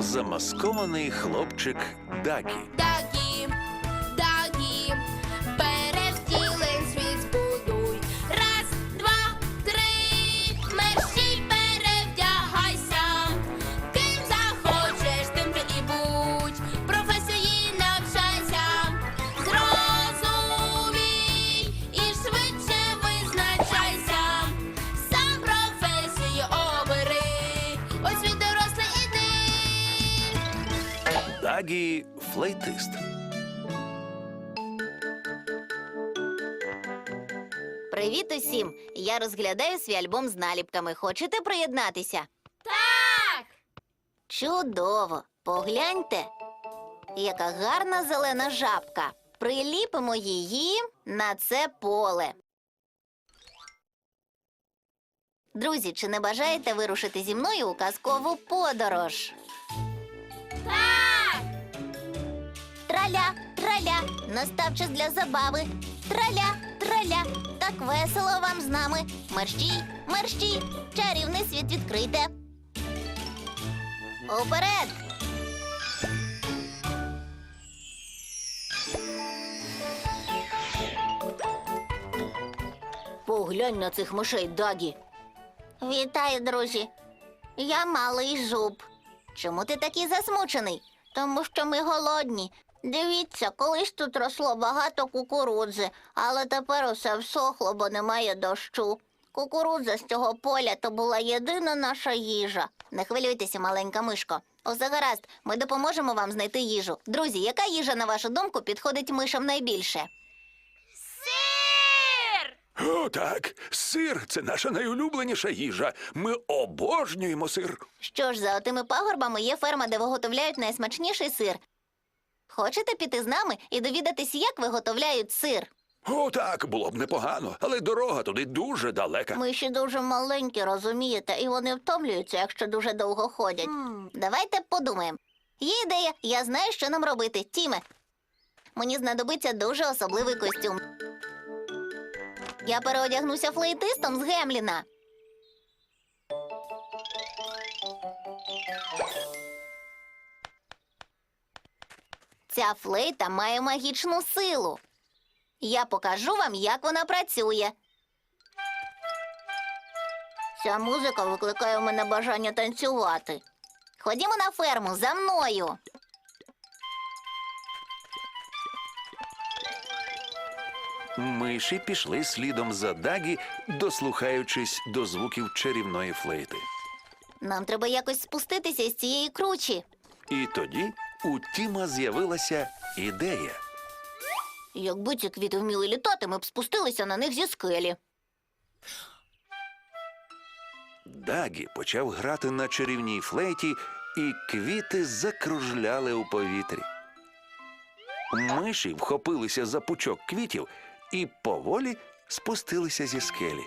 замаскований хлопчик Дакі. Дагі, Дагі флейтист. Привіт усім! Я розглядаю свій альбом з наліпками. Хочете приєднатися? Так. Чудово! Погляньте, яка гарна зелена жабка. Приліпимо її на це поле. Друзі, чи не бажаєте вирушити зі мною у казкову подорож? Траля, траля, настав час для забави. Траля, траля, так весело вам з нами. Мерщій, мерщій, чарівний світ відкрите. Уперед! Поглянь на цих мишей, Дагі. Вітаю, друзі. Я малий жуб. Чому ти такий засмучений? Тому що ми голодні. Дивіться, колись тут росло багато кукурудзи, але тепер усе всохло, бо немає дощу. Кукурудза з цього поля то була єдина наша їжа. Не хвилюйтеся, маленька мишко. Усе гаразд, ми допоможемо вам знайти їжу. Друзі, яка їжа, на вашу думку, підходить мишам найбільше? Сир! О, так, сир це наша найулюбленіша їжа. Ми обожнюємо сир. Що ж, за отими пагорбами є ферма, де виготовляють найсмачніший сир. Хочете піти з нами і довідатись, як виготовляють сир? О, так, було б непогано, але дорога туди дуже далека. Ми ще дуже маленькі, розумієте, і вони втомлюються, якщо дуже довго ходять. Давайте подумаємо. Є ідея, я знаю, що нам робити. Тіме. Мені знадобиться дуже особливий костюм. Я переодягнуся флейтистом з Гемліна. Ця флейта має магічну силу. Я покажу вам, як вона працює. Ця музика викликає у мене бажання танцювати. Ходімо на ферму за мною. Миші пішли слідом за Дагі, дослухаючись до звуків чарівної флейти. Нам треба якось спуститися з цієї кручі. І тоді у Тіма з'явилася ідея. Якби ці квіти вміли літати, ми б спустилися на них зі скелі. Дагі почав грати на чарівній флейті, і квіти закружляли у повітрі. Миші вхопилися за пучок квітів і поволі спустилися зі скелі.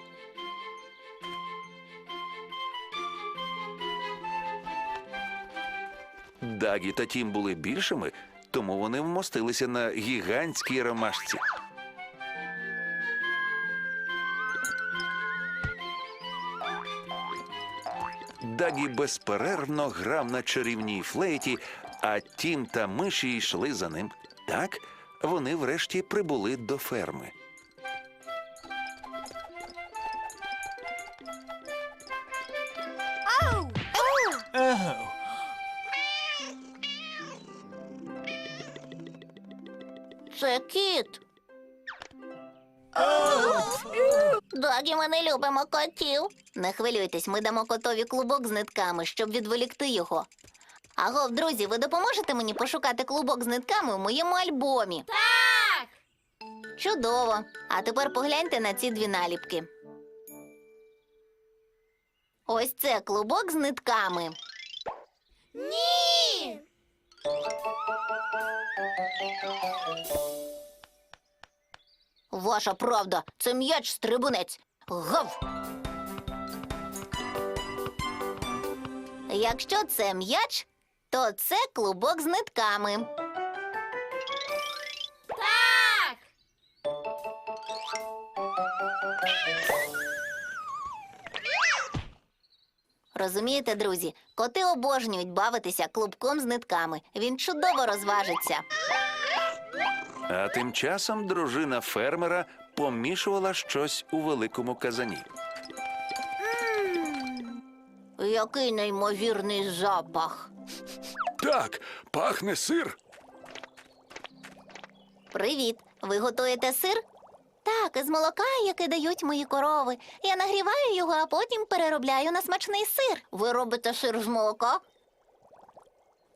Дагі та Тім були більшими, тому вони вмостилися на гігантській ромашці. Дагі безперервно грав на чарівній флейті, а Тім та миші йшли за ним. Так вони врешті прибули до ферми. Це кіт. Догі, ми не любимо котів. Не хвилюйтесь, ми дамо котові клубок з нитками, щоб відволікти його. Агов, друзі, ви допоможете мені пошукати клубок з нитками у моєму альбомі? Так. Чудово. А тепер погляньте на ці дві наліпки. Ось це клубок з нитками. Ні. Ваша правда, це м'яч стрибунець. Гав. Якщо це м'яч, то це клубок з нитками. Розумієте, друзі, коти обожнюють бавитися клубком з нитками. Він чудово розважиться. А тим часом дружина фермера помішувала щось у великому казані. Який неймовірний запах. Так, пахне сир. Привіт! Ви готуєте сир? Так, із молока, яке дають мої корови. Я нагріваю його, а потім переробляю на смачний сир. Ви робите сир з молока?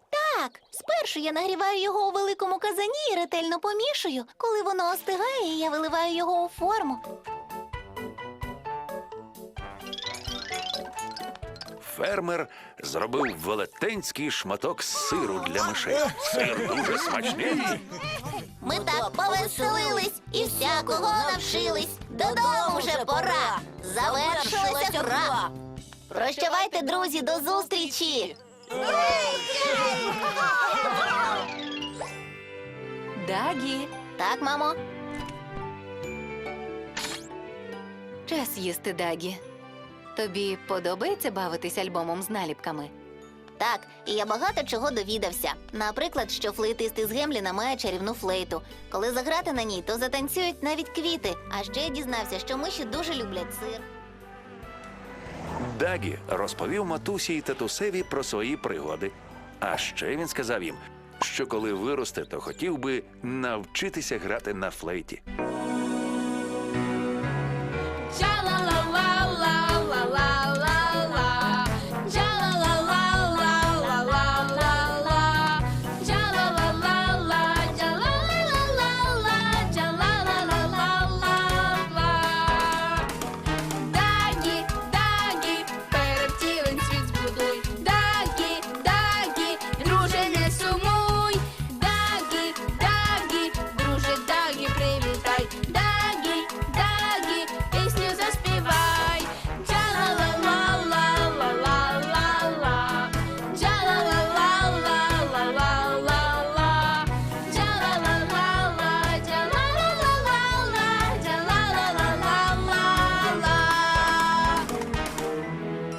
Так, спершу я нагріваю його у великому казані і ретельно помішую. Коли воно остигає, я виливаю його у форму. Фермер зробив велетенський шматок сиру для мишей. Сир дуже смачний. Ми так повеселились і всякого навчились. Додому вже пора. Завершилася гра. Прощавайте, друзі, до зустрічі. Дагі, Так, мамо. час їсти Дагі. Тобі подобається бавитись альбомом з наліпками? Так, і я багато чого довідався. Наприклад, що флейтист із Гемліна має чарівну флейту. Коли заграти на ній, то затанцюють навіть квіти. А ще я дізнався, що миші дуже люблять сир. Дагі розповів матусі й татусеві про свої пригоди. А ще він сказав їм, що коли виросте, то хотів би навчитися грати на флейті.